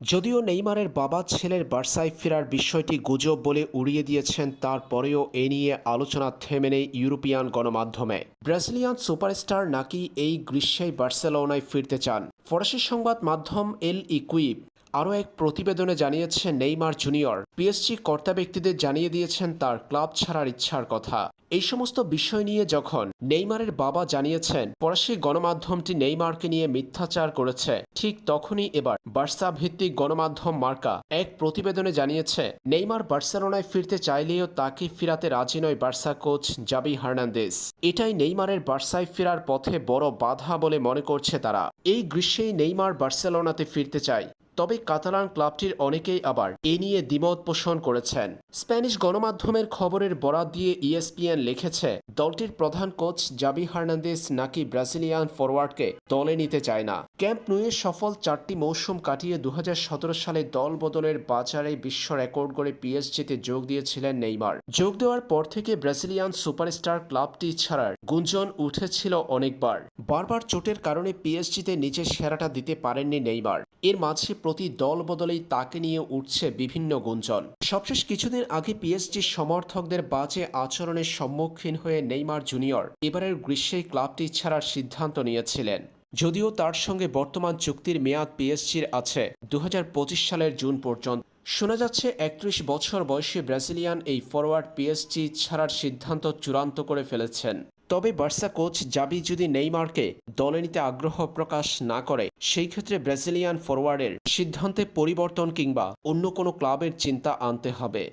যদিও নেইমারের বাবা ছেলের বার্সায় ফেরার বিষয়টি গুজব বলে উড়িয়ে দিয়েছেন, তারপরেও এ নিয়ে আলোচনা থেমে নেই ইউরোপিয়ান গণমাধ্যমে। ব্রাজিলিয়ান সুপারস্টার নাকি এই গ্রীষ্মেই বার্সেলোনায় ফিরতে চান? ফরাসি সংবাদ মাধ্যম এল ইকুইপ আরও এক প্রতিবেদনে জানিয়েছে নেইমার জুনিয়র। পিএসজি কর্তা ব্যক্তিদের জানিয়ে দিয়েছেন তার ক্লাব ছাড়ার ইচ্ছার কথা। এই সমস্ত বিষয় নিয়ে যখন নেইমারের বাবা জানিয়েছেন, ফরাসি গণমাধ্যমটি নেইমারকে নিয়ে মিথ্যাচার করেছে, ঠিক তখনই এবার বার্সা ভিত্তিক গণমাধ্যম মার্কা এক প্রতিবেদনে জানিয়েছে, নেইমার বার্সেলোনায় ফিরতে চাইলেও তাকে ফিরাতে রাজি নয় বার্সা কোচ জাবি হার্নান্দেস এটাই নেইমারের বার্সায় ফেরার পথে বড় বাধা বলে মনে করছে তারা। এই গ্রীষ্মেই নেইমার বার্সেলোনাতে ফিরতে চায়। তবে কাতালান ক্লাবটির অনেকেই আবার এ নিয়ে দ্বিমত পোষণ করেছেন। স্প্যানিশ গণমাধ্যমের খবরের বরাত দিয়ে ইএসপিএন লিখেছে, দলটির প্রধান কোচ জাবি হার্নান্দেস নাকি ব্রাজিলিয়ান ফরওয়ার্ডকে দলে নিতে চায় না। ক্যাম্প নুয়ে সফল চারটি মৌসুম কাটিয়ে দু সালে দল বদলের বাজারে বিশ্ব রেকর্ড গড়ে পিএসজিতে যোগ দিয়েছিলেন নেইমার। যোগ দেওয়ার পর থেকে ব্রাজিলিয়ান সুপারস্টার ক্লাবটি ছাড়ার গুঞ্জন উঠেছিল অনেকবার। বারবার চোটের কারণে পিএসজিতে নিজের সেরাটা দিতে পারেননি নেইমার। এর মাঝে প্রতি দল বদলেই তাকে নিয়ে উঠছে বিভিন্ন গুঞ্জন। সবশেষ কিছুদিন আগে পিএসজির সমর্থকদের বাজে আচরণের সম্মুখীন হয়ে নেইমার জুনিয়র এবারের গ্রীষ্মে ক্লাবটি ছাড়ার সিদ্ধান্ত নিয়েছিলেন। যদিও তার সঙ্গে বর্তমান চুক্তির মেয়াদ পিএসজির আছে। দু হাজার পঁচিশ সালের জুন পর্যন্ত শোনা যাচ্ছে একত্রিশ বছর বয়সী ব্রাজিলিয়ান এই ফরওয়ার্ড পিএসজি ছাড়ার সিদ্ধান্ত চূড়ান্ত করে ফেলেছেন। তবে বার্সা কোচ জাবি যদি নেইমারকে দলে নিতে আগ্রহ প্রকাশ না করে, সেই ক্ষেত্রে ব্রাজিলিয়ান ফরওয়ার্ডের সিদ্ধান্তে পরিবর্তন কিংবা অন্য কোনো ক্লাবের চিন্তা আনতে হবে।